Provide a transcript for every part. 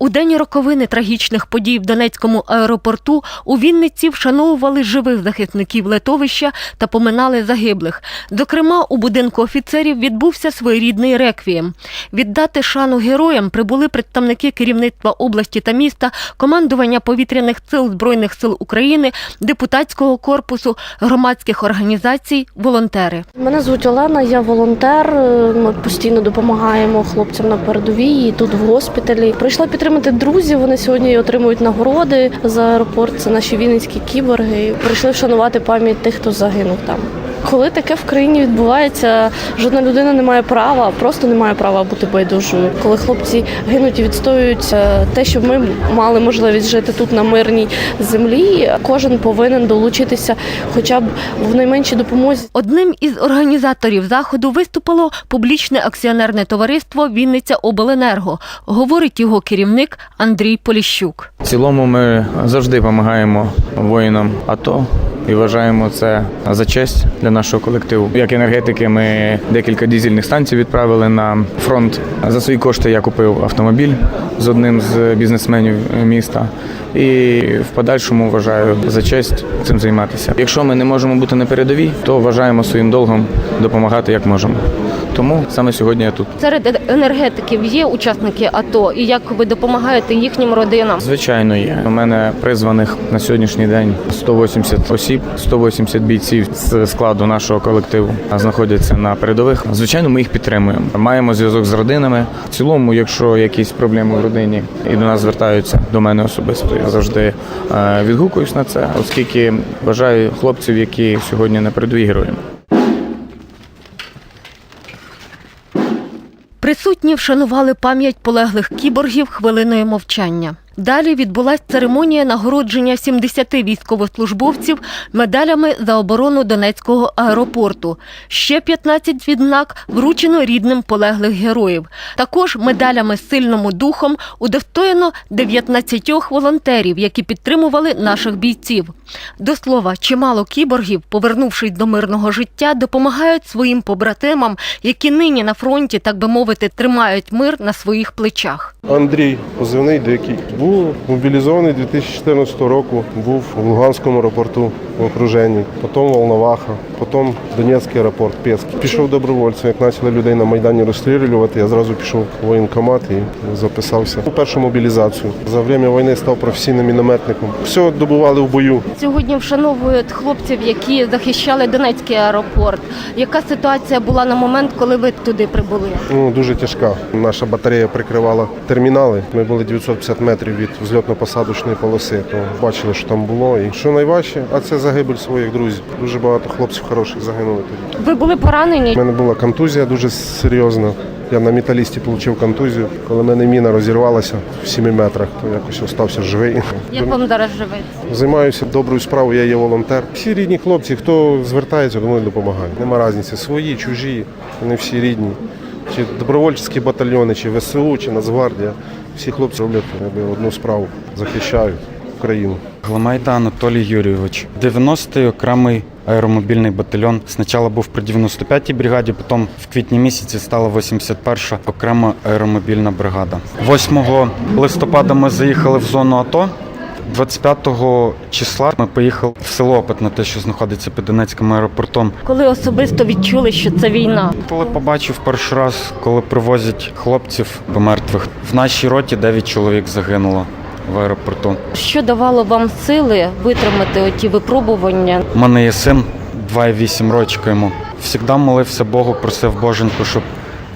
У день роковини трагічних подій в Донецькому аеропорту у Вінниці вшановували живих захисників литовища та поминали загиблих. Зокрема, у будинку офіцерів відбувся своєрідний реквієм. Віддати шану героям прибули представники керівництва області та міста, командування повітряних сил Збройних сил України, депутатського корпусу, громадських організацій, волонтери. Мене звуть Олена, я волонтер. Ми постійно допомагаємо хлопцям на передовій і тут в госпіталі. Прийшла підтримати друзів. Вони сьогодні отримують нагороди за аеропорт. Це наші вінницькі кіборги. Прийшли вшанувати пам'ять тих, хто загинув там. Коли таке в країні відбувається, жодна людина не має права, просто не має права бути байдужою. Коли хлопці гинуть і відстоюють е, те, щоб ми мали можливість жити тут на мирній землі, кожен повинен долучитися, хоча б в найменшій допомозі. Одним із організаторів заходу виступило публічне акціонерне товариство Вінниця Обленерго, говорить його керівник Андрій Поліщук. В цілому ми завжди допомагаємо воїнам АТО і вважаємо це за честь для нашого колективу. Як енергетики, ми декілька дізельних станцій відправили на фронт. За свої кошти я купив автомобіль з одним з бізнесменів міста. І в подальшому вважаю за честь цим займатися. Якщо ми не можемо бути на передовій, то вважаємо своїм долгом допомагати як можемо. Тому саме сьогодні я тут. Серед енергетиків є учасники АТО, і як ви допомагаєте їхнім родинам? Звичайно, є. У мене призваних на сьогоднішній день 180 осіб, 180 бійців з складу нашого колективу знаходяться на передових. Звичайно, ми їх підтримуємо. Маємо зв'язок з родинами. В цілому, якщо якісь проблеми в родині і до нас звертаються до мене особисто, я завжди е, відгукуюсь на це, оскільки вважаю хлопців, які сьогодні на передовій героями. Присутні вшанували пам'ять полеглих кіборгів хвилиною мовчання. Далі відбулася церемонія нагородження 70 військовослужбовців медалями за оборону Донецького аеропорту. Ще 15 відзнак вручено рідним полеглих героїв. Також медалями сильному духом удостоєно 19 волонтерів, які підтримували наших бійців. До слова, чимало кіборгів, повернувшись до мирного життя, допомагають своїм побратимам, які нині на фронті, так би мовити, тримають мир на своїх плечах. Андрій, позивний дикий. Був мобілізований 2014 року, був в Луганському аеропорту в окруженні, потім Волноваха, потім Донецький аеропорт, Пєск. Пішов добровольцем, як почали людей на Майдані розстрілювати, я зразу пішов в воєнкомат і записався. У першу мобілізацію. За время війни став професійним мінометником. Все добували в бою. Сьогодні вшановують хлопців, які захищали Донецький аеропорт. Яка ситуація була на момент, коли ви туди прибули? Ну, дуже тяжка. Наша батарея прикривала термінали. Ми були 950 метрів від взльотно-посадочної полоси. То бачили, що там було. І що найважче, а це загибель своїх друзів. Дуже багато хлопців хороших загинули тоді. Ви були поранені? У мене була контузія дуже серйозна. Я на металісті отримав контузію. Коли мене міна розірвалася в 7 метрах, то якось остався живий. Як вам зараз живеться? Займаюся доброю справою, я є волонтер. Всі рідні хлопці, хто звертається, тому допомагаю. Нема різниці, свої, чужі, вони всі рідні. Чи добровольчі батальйони, чи ВСУ, чи Нацгвардія. Всі хлопці роблять одну справу, захищають Україну. Гламайда Анатолій Юрійович, 90-й окремий аеромобільний батальйон. Спочатку був при 95-й бригаді, потім в квітні місяці стала 81-ша окрема аеромобільна бригада. 8 листопада ми заїхали в зону АТО. 25 числа ми поїхали в село Опитне, те, що знаходиться під Донецьким аеропортом. Коли особисто відчули, що це війна? Коли побачив перший раз, коли привозять хлопців помертвих, в нашій роті 9 чоловік загинуло в аеропорту. Що давало вам сили витримати оті випробування? У мене є син 2,8 рочка йому. Всегда молився Богу, просив Боженьку, щоб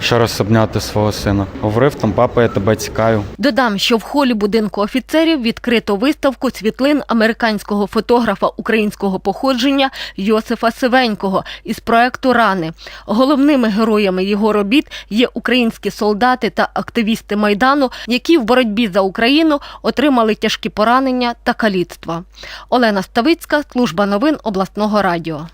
ще раз обняти свого сина. Говорив там, папа, я тебе цікаю. Додам, що в холі будинку офіцерів відкрито виставку світлин американського фотографа українського походження Йосифа Сивенького із проекту Рани. Головними героями його робіт є українські солдати та активісти майдану, які в боротьбі за Україну отримали тяжкі поранення та каліцтва. Олена Ставицька, служба новин обласного радіо.